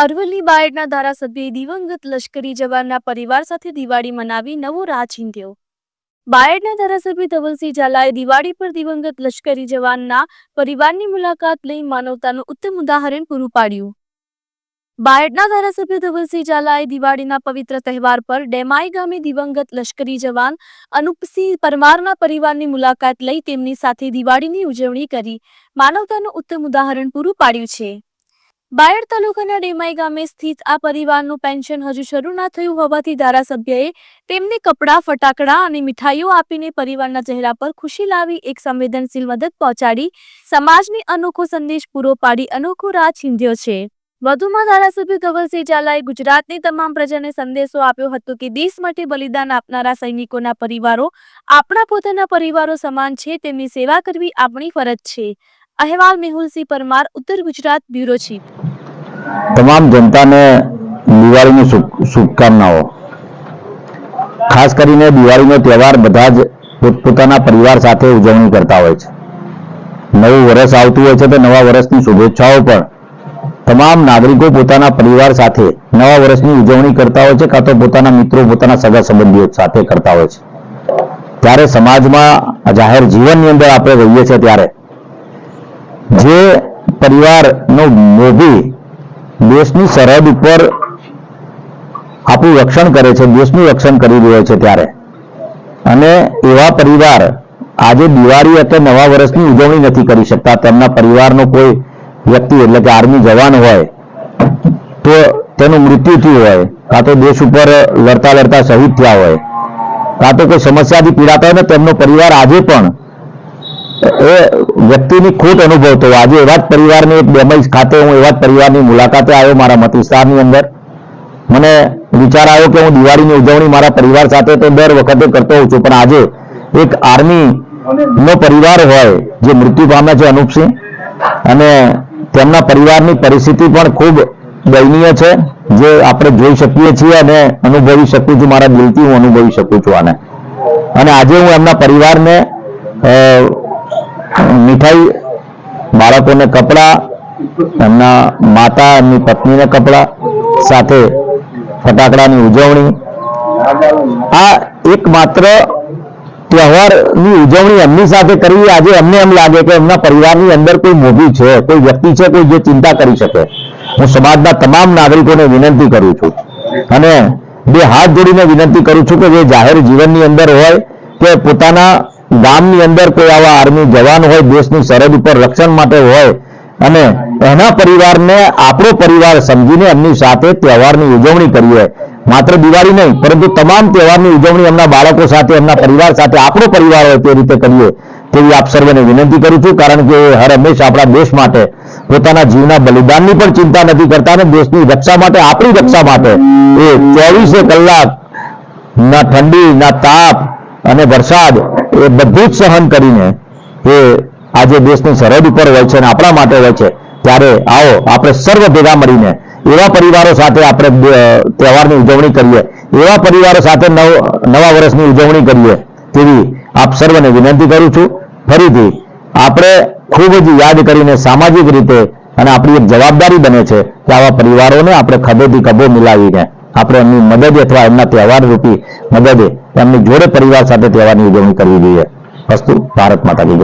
અરવલ્લી બાયડના ધારાસભ્યએ દિવંગત લશ્કરી જવાનના પરિવાર સાથે દિવાળી મનાવી નવો રાહ ચીંધ્યો બાયડના ધારાસભ્ય ધવલસિંહ ઝાલાએ દિવાળી પર દિવંગત લશ્કરી જવાનના પરિવારની મુલાકાત લઈ માનવતાનું ઉત્તમ ઉદાહરણ પૂરું પાડ્યું. બાયડના ધારાસભ્ય ધવલસિંહ ઝાલાએ દિવાળીના પવિત્ર તહેવાર પર ડેમાઈ ગામે દિવંગત લશ્કરી જવાન અનુપસિંહ પરમારના પરિવારની મુલાકાત લઈ તેમની સાથે દિવાળીની ઉજવણી કરી. માનવતાનું ઉત્તમ ઉદાહરણ પૂરું પાડ્યું છે. બાયડ તાલુકાના ડેમાઈ ગામે સ્થિત આ પરિવારનું પેન્શન હજુ શરૂ ના થયું હોવાથી ધારાસભ્યએ તેમને કપડાં, ફટાકડા અને મીઠાઈઓ આપીને પરિવારના ચહેરા પર ખુશી લાવી, એક સંવેદનશીલ મદદ પહોંચાડી, સમાજને અનોખો સંદેશ પૂરો પાડી, અનોખો રાહ છીંધ્યો છે. વધુમાં ધારાસભ્ય ધવલસિંહ ઝાલાએ ગુજરાતની તમામ પ્રજાને સંદેશો આપ્યો હતો કે દેશ માટે બલિદાન આપનારા સૈનિકોના પરિવારો, આપણા પોતાના પરિવારો સમાન છે, તેમની સેવા કરવી આપણી ફરજ છે. અહેવાલ મેહુલસિંહ પરમાર, ઉત્તર ગુજરાત, બ્યુરો ચીફ. તમામ જનતાને દિવાળીની શુભકામનાઓ. ખાસ કરીને દિવાળીનો તહેવાર બધા જ પોતપોતાના પરિવાર સાથે ઉજવણી કરતા હોય છે. નવું વર્ષ આવતું હોય છે તો નવા વર્ષની શુભેચ્છાઓ પણ તમામ નાગરિકો પોતાના પરિવાર સાથે નવા વર્ષની ઉજવણી કરતા હોય છે કાં તો પોતાના મિત્રો, પોતાના સગા સંબંધીઓ સાથે કરતા હોય છે. ત્યારે સમાજમાં જાહેર જીવનની અંદર આપણે રહીએ છીએ ત્યારે. જે પરિવારનો મોભી દેશની સરહદ ઉપર આપણું રક્ષણ કરે છે, દેશનું રક્ષણ કરી રહ્યો છે ત્યારે. અને એવા પરિવાર આજે દિવાળી અથવા નવા વર્ષની ઉજવણી નથી કરી શકતા. તેમના પરિવારનો કોઈ વ્યક્તિ એટલે કે આર્મી જવાન હોય તો તેનું મૃત્યુ થયું હોય, કાં તો દેશ ઉપર લડતા લડતા શહીદ થયા હોય, કાં તો કોઈ સમસ્યાથી પીડાતા હોય ને તેમનો પરિવાર આજે પણ એ વ્યક્તિની ખોટ અનુભવતો. આજે એવા જ પરિવારની એક ડેમેજ ખાતે હું એવા જ પરિવારની મુલાકાતે આવ્યો મારા મત વિસ્તારની અંદર. મને વિચાર આવ્યો કે હું દિવાળીની ઉજવણી મારા પરિવાર સાથે તો દર વખતે કરતો હોઉં છું, પણ આજે એક આર્મી નો પરિવાર હોય જે મૃત્યુ પામે છે અનુપસિંહ અને તેમના પરિવારની પરિસ્થિતિ પણ ખૂબ દયનીય છે, જે આપણે જોઈ શકીએ છીએ અને અનુભવી શકું છું, મારા દિલથી હું અનુભવી શકું છું આને. અને આજે હું એમના પરિવારને મીઠાઈ, બાળકોને કપડાં, એમના માતા એમની પત્નીને કપડાં, સાથે ફટાકડાની ઉજવણી. આ એકમાત્ર તહેવારની ઉજવણી એમની સાથે કરવી આજે એમને એમ લાગે કે એમના પરિવારની અંદર કોઈ મોભી છે, કોઈ વ્યક્તિ છે, કોઈ જે ચિંતા કરી શકે. હું સમાજના તમામ નાગરિકોને વિનંતી કરું છું અને બે હાથ જોડીને વિનંતી કરું છું કે જે જાહેર જીવનની અંદર હોય, કે પોતાના ગામની અંદર કોઈ આવા આર્મી જવાન હોય, દેશની સરહદ ઉપર રક્ષણ માટે હોય, અને એના પરિવારને આપણો પરિવાર સમજીને એમની સાથે તહેવારની ઉજવણી કરીએ માત્ર દિવાળી નહીં, પરંતુ તમામ તહેવારની ઉજવણી એમના બાળકો સાથે, એમના પરિવાર સાથે, આપણો પરિવાર હોય તે રીતે કરીએ તેવી આપ સર્વેને વિનંતી કરું છું, કારણ કે હર હંમેશ આપણા દેશ માટે, પોતાના જીવના બલિદાનની પણ ચિંતા નથી કરતા અને દેશની રક્ષા માટે, આપણી રક્ષા માટે એ ચોવીસે કલાક, ના ઠંડી, ના તાપ અને વરસાદ એ બધું જ સહન કરીને એ આજે દેશની સરહદ ઉપર હોય છે અને આપણા માટે હોય છે, ત્યારે આવો, આપણે સર્વ ભેગા મળીને એવા પરિવારો સાથે આપણે તહેવારની ઉજવણી કરીએ, એવા પરિવારો સાથે નવ, નવા વર્ષની ઉજવણી કરીએ, તેવી આપ સર્વને વિનંતી કરું છું. ફરીથી આપણે ખૂબ જ યાદ કરીને સામાજિક રીતે અને આપણી એક જવાબદારી બને છે કે આવા પરિવારોને આપણે ખભેથી ખભો મિલાવીને આપણે એમની મદદ અથવા એમના તહેવાર રૂપી મદદે એમની જોડે પરિવાર સાથે તહેવારની ઉજવણી કરવી જોઈએ. વસ્તુ ભારત માતા કી